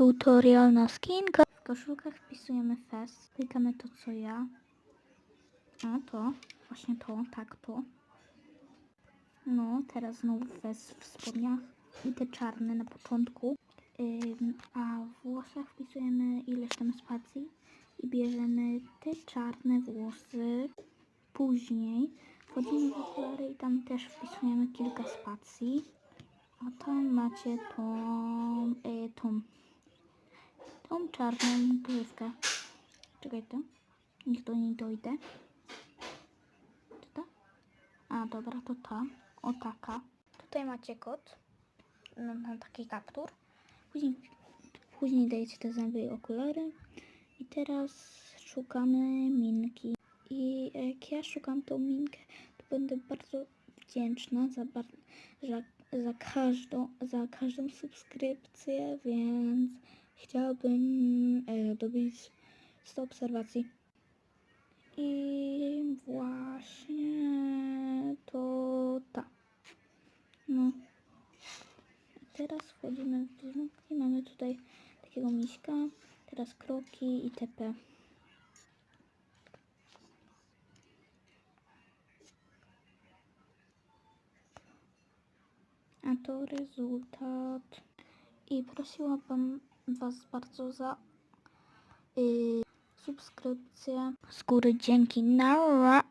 tutorial na skinka. W koszulkach wpisujemy fest. Klikamy to co ja. A to, właśnie to, tak to. No, teraz znowu fest w spodniach. I te czarne na początku. Ym, a w włosach wpisujemy ileś tam spacji. I bierzemy te czarne włosy. Później wchodzimy w okulary i tam też wpisujemy kilka spacji. A tam macie tą, y, tą, tą czarną grzywkę. Czekaj to. Niech do niej dojdę. To? A dobra, to ta. O taka. Tutaj macie kod. No, mam taki kaptur. Później, później dajecie te zęby i okulary. I teraz szukamy minki. I jak ja szukam tą minkę, to będę bardzo wdzięczna za, za, za, każdą, za każdą subskrypcję, więc chciałabym e, dobić 100 obserwacji. I właśnie to ta. No. Teraz wchodzimy w drzwi. Mamy tutaj takiego miśka. Teraz kroki itp. A to rezultat. I prosiłabym Was bardzo za yy, subskrypcję. Z góry dzięki. Nara.